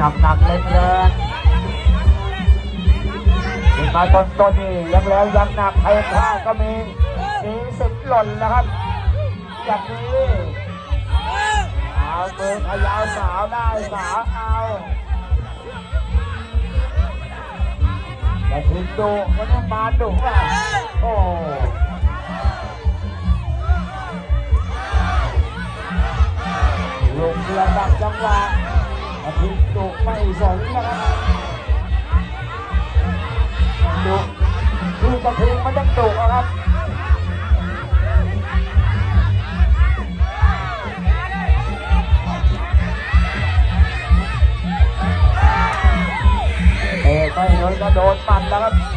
จับหนักเล่นแรงขึ้นมาต้นต้นนี่ยังแล้วยังหนักใครพลาดก็มีมีสิทธิ์หล่นนะครับอย่างนี้เอามือขยาวสาวได้สาวเอาแต่ถึงดุก็ต้องมาดุอะโอ้ลงระดับจังหวะ อาทิตย์ดุไม่สองนะครับโดุคือกระทิงมันต้องดุอะครับเอ้ไม่โดนก็โดนปัดแล้วครับ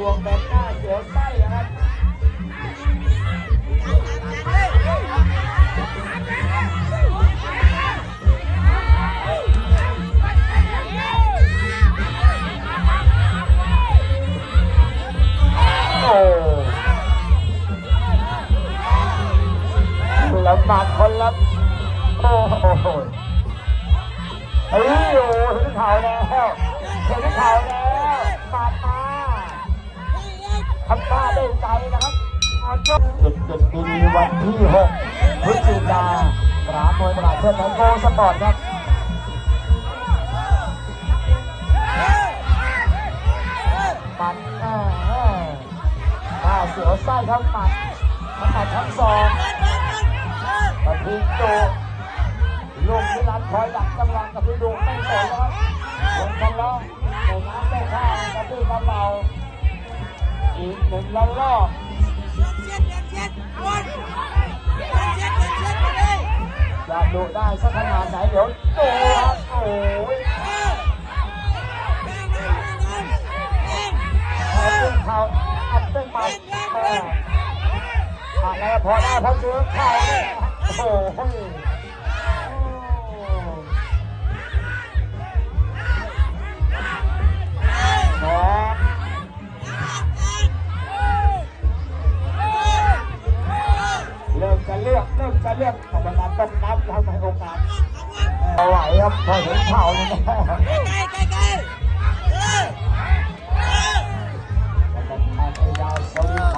พวงแบบหน้าเสียวไส้นะครับโอ้คนละหมัดคนละโอ้โหเฮ้ยโอ้เห็นข่าแล้วเห็นข่าแล้ว ที่หกพฤศจิกาสนามมวยตลาดเพื่อนไทยโกสปอร์ตครับปัดหน้าเสือไส้ทั้งหมัดทั้งหมัดทั้งสองกระทิงโตลงที่ร้านคอยดักกำลังกับพี่ดไม่สนแล้วลงกันแล้วในน้ำได้ข้าวกับพี่กระเบาอีกหนึ่งละรอ ดูได้สักขนาดไหนเดี๋ยวดูครับโอ้ยเอาตึ้งเข่าอัดตึ้งมาแม่อะไรพอได้พอเจอเข่าเนี่ยโอ้โริ่มจะเลือกกรรมการต้องน้ำทำให้โอกาสเอาไหวครับพอเห็นเข่านี่นะ